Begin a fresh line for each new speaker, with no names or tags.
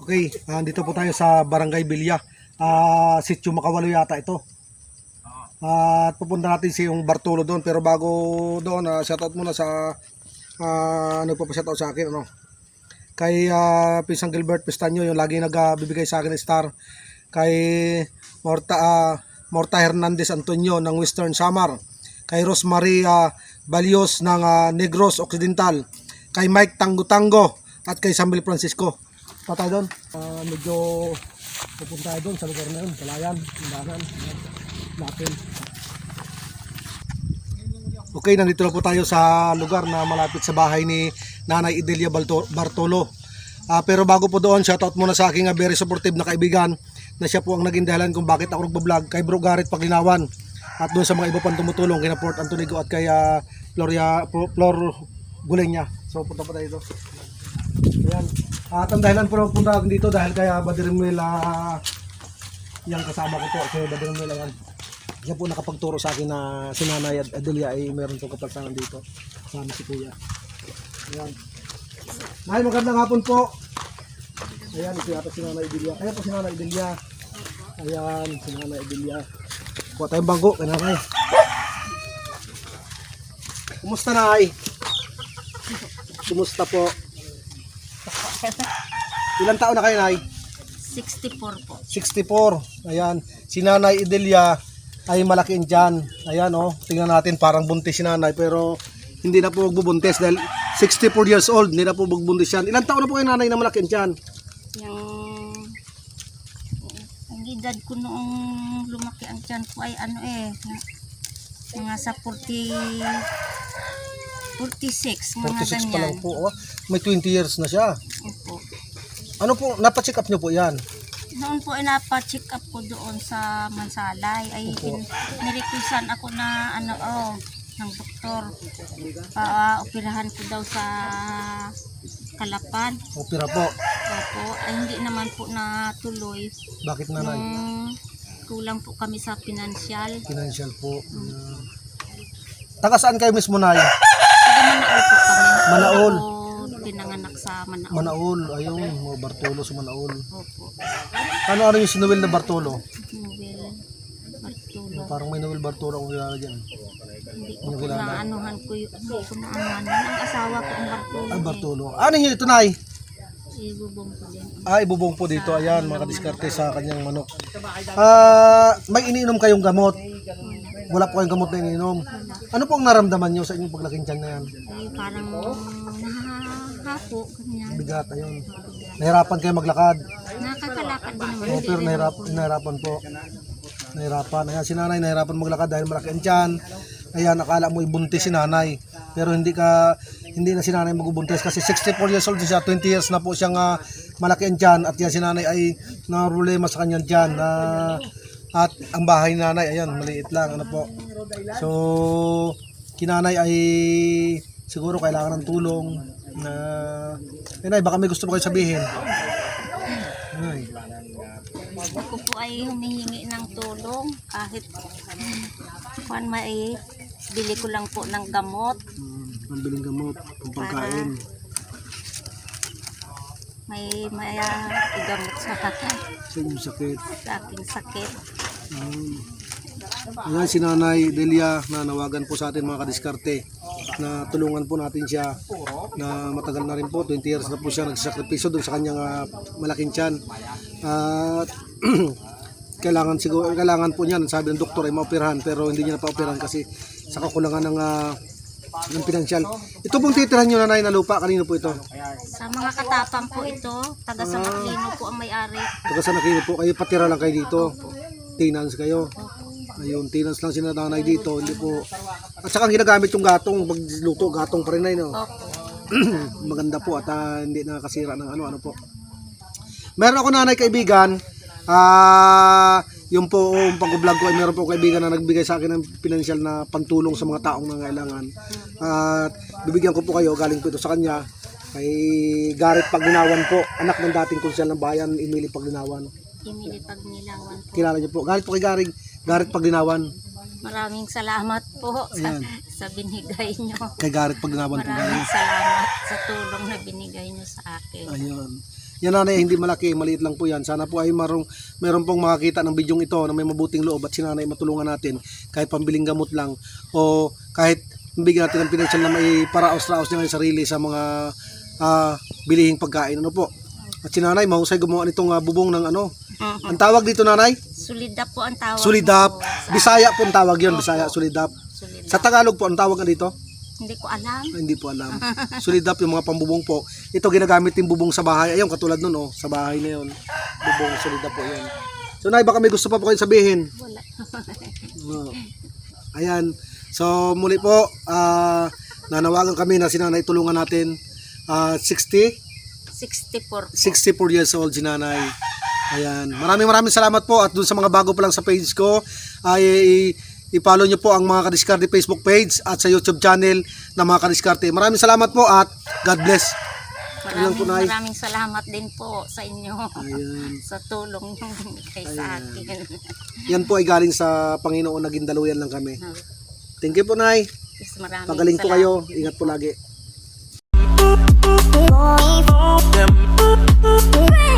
Okay, ah, dito po tayo sa Barangay Bilya. Ah, Sitio Makawalo yata ito. At pupunta natin si yung Bartolo doon pero bago doon, ah, shoutout muna sa ah, ano pa pa shoutout sa akin ano. Kay ah, Pisang Gilbert Pistanyo yung lagi nagbibigay sa akin ng star. Kay Morta ah, Morta Hernandez Antonio ng Western Samar. Kay Rosemary ah, Balios ng ah, Negros Occidental. Kay Mike Tango Tango at kay Samuel Francisco. Pa tayo doon. Ah, medyo pupunta tayo doon sa lugar na yun. Kalayan, Tindahan. Natin. Okay, nandito na po tayo sa lugar na malapit sa bahay ni Nanay Idelia Bartolo. Ah, pero bago po doon, shoutout muna sa aking ah, very supportive na kaibigan na siya po ang naging dahilan kung bakit ako nagbablog kay Bro Garrett Paglinawan at doon sa mga iba pang tumutulong kina Port Antonigo at kay ah, Floria, Flo- Flor Gulenya. So punta pa tayo doon. Ayan. At ang dahilan po na punta ako dito dahil kaya Badirmil uh, yung kasama ko po. So Badirmil ayan. Siya po nakapagturo sa akin na si Nanay Adelia ay meron pong kapagsanan dito. Kasama si Kuya. Ayan. Nay, magandang hapon po. Ayan, ito yata si Nanay Adelia. Ayan po si Nanay Adelia. Ayan, si Nanay Adelia. Kuha tayong bangko, kaya Nanay. Kumusta Nay? Kumusta po? Ilan taon na kayo, Nay?
64 po.
64. Ayan. Si Nanay Idelia ay malaking dyan. Ayan, oh. Tingnan natin, parang buntis si Nanay. Pero hindi na po magbubuntis dahil 64 years old. Hindi na po magbuntis yan. Ilan taon na po kayo, Nanay, na malaking dyan?
Yung ang edad ko noong lumaki ang tiyan ko ay ano eh, mga sa 40 46, mga
46 pa lang po. Oh. May 20 years na siya.
Opo.
Ano po, napacheck up nyo po yan?
Noon po ay napa-check up ko doon sa Mansalay. Ay
Opo.
in, nirequisan ako na ano oh, ng doktor. Pa-operahan ko daw sa Kalapan.
Opera po.
Opo, ay hindi naman po natuloy.
Bakit, Nanay?
Nung kulang po kami sa pinansyal.
Financial po. Ayan. Taga saan kayo mismo, Nay?
Manaol po kami.
Manaol.
Ako pinanganak sa Manaol.
Manaol. Ayun, mga Bartolo sa Manaol.
Opo.
Ano ano yung sinuwil na Bartolo?
Novel. Bartulo.
Parang may Noel Bartolo ang kilala dyan.
Hindi ko
Ano
po
kilala?
naanuhan ko yun. Hindi ko naanuhan. Ang asawa ko ang Bartulo.
Ay, Bartolo. Ano yun ito?
Eh, ibubong ko din.
Ah, ibubong po dito. Ayan, mga kadiskarte sa kanyang manok. Ah, may iniinom kayong gamot. Wala po kayong gamot na iniinom. Ano po ang naramdaman nyo sa inyong paglaking tiyan na yan?
Ay, parang nahahapo. Ganyan.
Bigat, ayun. Nahirapan kayo maglakad.
Nakakalakad din naman. Hindi
pero nahirap, nahirapan po. Nahirapan. Ayan, si nanay nahirapan maglakad dahil malaki ang tiyan. Ayan, akala mo ibuntis si nanay. Pero hindi ka, hindi na si nanay magbubuntis kasi 64 years old siya, 20 years na po siyang ah, malaki ang tiyan at yan si nanay ay narulema sa kanyang tiyan na at ang bahay ni nanay, ayan, maliit lang, ano po. So, kinanay ay siguro kailangan ng tulong na, eh, nay, baka may gusto mo kayo sabihin. Ay.
Ako po ay humihingi ng tulong kahit kung may bili ko lang po ng gamot.
Mm, pambiling gamot, pang pagkain.
May may ah, igamot sa akin,
Sa sakit.
sa aking sakit.
Um, ayan si Nanay Delia na nawagan po sa atin mga kadiskarte na tulungan po natin siya na matagal na rin po 20 years na po siya nagsakripisyo doon sa kanyang ah, malaking tiyan at kailangan siguro kailangan po niya sabi ng doktor ay maoperahan pero hindi niya napaoperahan kasi sa kakulangan ng ah, ng pinansyal. Ito pong titirahan niyo nanay na lupa kanino po ito?
Sa mga katapang po ito, taga sa Maklino po ang may-ari.
Taga sa nakino po kayo patira lang kayo dito. Tenants kayo. Ayun, tenants lang si nanay dito, hindi po. At saka ang ginagamit yung gatong, pagluto, gatong pa rin na yun.
Opo.
Maganda po at ah, hindi nakakasira ng ano, ano po. Meron ako nanay kaibigan, ah, yung po yung pag-vlog ko ay meron po kaibigan na nagbigay sa akin ng pinansyal na pantulong sa mga taong nangailangan. At bibigyan ko po kayo, galing po ito sa kanya, kay Garrett Paglinawan po, anak ng dating konsyal ng bayan, Emily Paglinawan.
Emily Pagnilawan po.
Kilala niyo po. Galit po kay Garrett, Garrett Paglinawan.
Maraming salamat po sa,
Ayan.
sa binigay nyo.
Kay Garrett Paglinawan po galing.
Maraming salamat sa tulong na binigay nyo sa akin.
Ayun. Yan nanay, hindi malaki, maliit lang po yan. Sana po ay marong, meron pong makakita ng bidyong ito na may mabuting loob at si nanay matulungan natin kahit pambiling gamot lang o kahit bigyan natin ng pinansyal na may paraos-raos niya ng sarili sa mga ah, bilihing pagkain. Ano po? At si nanay, mahusay gumawa nitong ah, bubong ng ano. Ang tawag dito nanay?
Sulidap po ang tawag.
Sulidap.
sa-
Bisaya po ang tawag yun, Bisaya, Sulidap.
Sulidap.
Sa Tagalog po, ang tawag na dito?
Hindi ko alam.
Ah, hindi po alam. Sulidap yung mga pambubong po. Ito ginagamit yung bubong sa bahay. Ayun, katulad nun, oh, sa bahay na yun. Bubong, sulidap po yun. So, Nay, baka may gusto pa po kayo sabihin.
Wala.
Oo. Ayan. So, muli po, ah, nanawagan kami na si Nanay tulungan natin. Ah, 60,
64 po.
64 years old si Nanay. Ayan. Maraming maraming salamat po at dun sa mga bago pa lang sa page ko ay i-follow nyo po ang mga Kadiskarte Facebook page at sa YouTube channel ng mga Kadiskarte. Maraming salamat po at God bless.
Maraming, maraming salamat din po sa inyo.
Ayan.
sa tulong yung binigay sa akin.
Yan po ay galing sa Panginoon naging daluyan lang kami. Thank you po, Nay.
Yes, maraming
Pagaling po
salamat.
kayo. Ingat po lagi.
Them